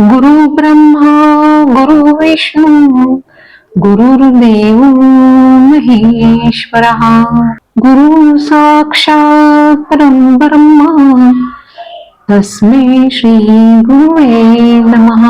गुरु ब्रह्मा गुरु विष्णू गुरुर्देव महेश्वर। गुरु साक्षात परब्रह्मा तस्मे श्री गुरुवे नमः।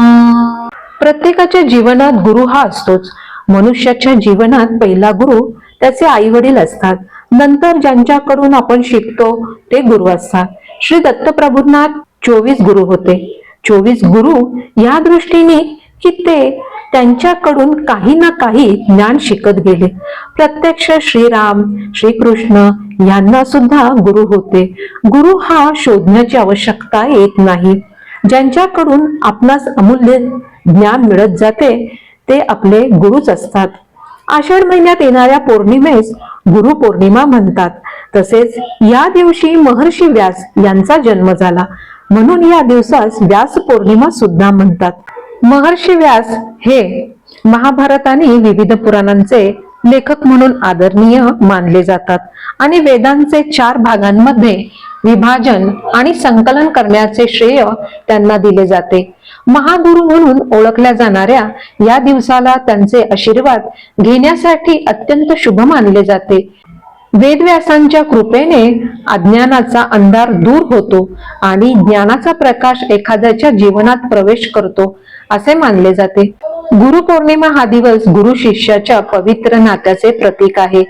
प्रत्येकाच्या जीवनात गुरु हा असतोच. मनुष्याच्या जीवनात पहिला गुरु त्याचे आई वडील असतात. नंतर ज्यांच्याकडून आपण शिकतो ते गुरु असतात. श्री दत्तप्रभूंना चोवीस गुरु होते. चोवीस गुरु या दृष्टीने की ते त्यांच्याकडून काही ना काही ज्ञान शिकत गेले. प्रत्यक्ष श्रीराम श्रीकृष्ण यांना सुद्धा गुरु होते. गुरु हा शोधण्याची आवश्यकता येत नाही. ज्यांच्याकडून आपणास अमूल्य ज्ञान मिळत जाते ते आपले गुरुच असतात. आषाढ महिन्यात येणाऱ्या पौर्णिमेस गुरु पौर्णिमा म्हणतात. तसेच या दिवशी महर्षी व्यास यांचा जन्म झाला. म्हणून या दिवसास व्यास पौर्णिमा सुद्धा म्हणतात. महर्षी व्यास हे महाभारत आणि विविध पुराणांचे लेखक म्हणून आदरणीय मानले जातात आणि वेदांचे चार भागांमध्ये विभाजन आणि संकलन करण्याचे श्रेय त्यांना दिले जाते. महागुरु म्हणून ओळखल्या जाणाऱ्या या दिवसाला त्यांचे आशीर्वाद घेण्यासाठी अत्यंत शुभ मानले जाते. वेदव्यासांच्या कृपेने अज्ञानाचा अंधार दूर होतो आणि ज्ञानाचा प्रकाश एखाद्याच्या जीवनात प्रवेश करतो असे मानले जाते. गुरुपौर्णिमा हा दिवस गुरु शिष्याच्या पवित्र नात्याचे प्रतीक आहे.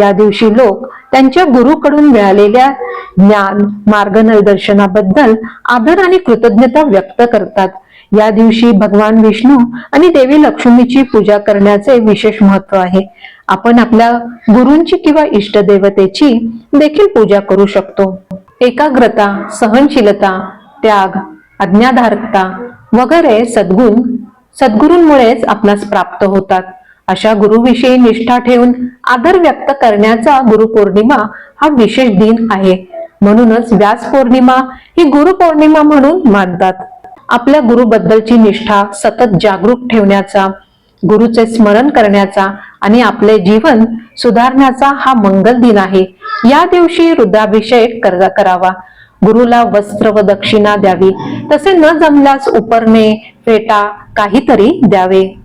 या दिवशी लोक त्यांच्या गुरुकडून मिळालेल्या ज्ञान मार्गदर्शनाबद्दल आदर आणि कृतज्ञता व्यक्त करतात. या दिवशी भगवान विष्णू आणि देवी लक्ष्मीची पूजा करण्याचे विशेष महत्त्व आहे. आपण आपल्या गुरूंची किंवा इष्टदेवतेची देखील पूजा करू शकतो. एकाग्रता सहनशीलता त्याग अज्ञाधारकता वगैरे सद्गुण सद्गुरूंमुळेच आपणास प्राप्त होतात. अशा गुरुविषयी निष्ठा ठेवून आदर व्यक्त करण्याचा गुरुपौर्णिमा हा विशेष दिन आहे. म्हणूनच व्यास पौर्णिमा ही गुरुपौर्णिमा म्हणून मानतात. आपल्या गुरुबद्दलची निष्ठा सतत जागरूक ठेवण्याचा गुरुचे स्मरण करण्याचा आणि आपले जीवन सुधारण्याचा हा मंगल दिन आहे. या दिवशी रुद्राभिषेक करावा. गुरुला वस्त्र व दक्षिणा द्यावी. तसे न जमल्यास उपरणे फेटा काहीतरी द्यावे.